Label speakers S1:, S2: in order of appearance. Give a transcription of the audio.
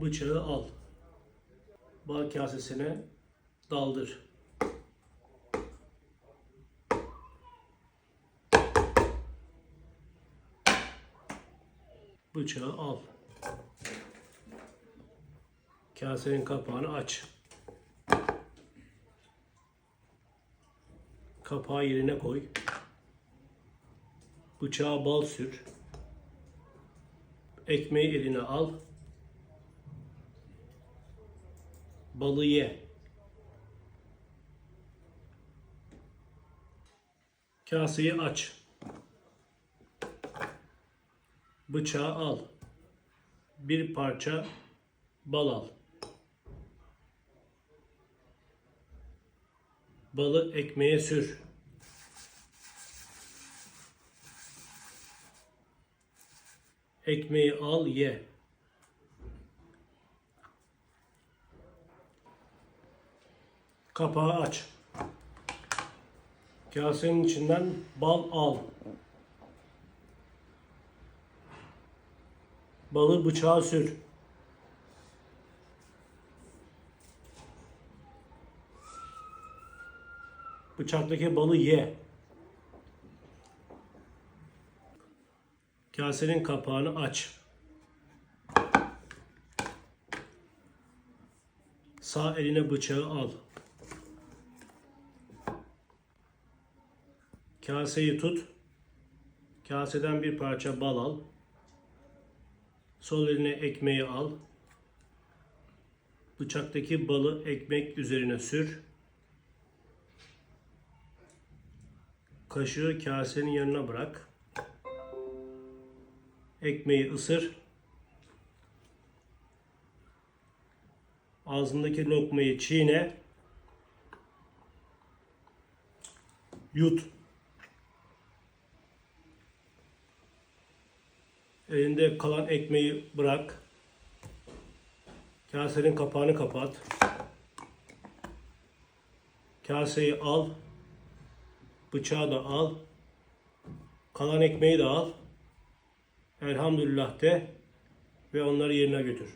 S1: Bıçağı al. Bal kasesine daldır. Bıçağı al. Kasenin kapağını aç. Kapağı yerine koy. Bıçağa bal sür. Ekmeği eline al. Balı ye. Kaseyi aç. Bıçağı al. Bir parça bal al. Balı ekmeğe sür. Ekmeği al ye. Kapağı aç. Kasenin içinden bal al. Balı bıçağa sür. Bıçaktaki balı ye. Kasenin kapağını aç. Sağ eline bıçağı al. Kaseyi tut. Kaseden bir parça bal al. Sol eline ekmeği al. Bıçaktaki balı ekmek üzerine sür. Kaşığı kasenin yanına bırak. Ekmeği ısır. Ağzındaki lokmayı çiğne. Yut. Elinde kalan ekmeği bırak. Kasenin kapağını kapat. Kaseyi al. Bıçağı da al. Kalan ekmeği de al. Elhamdülillah de ve onları yerine götür.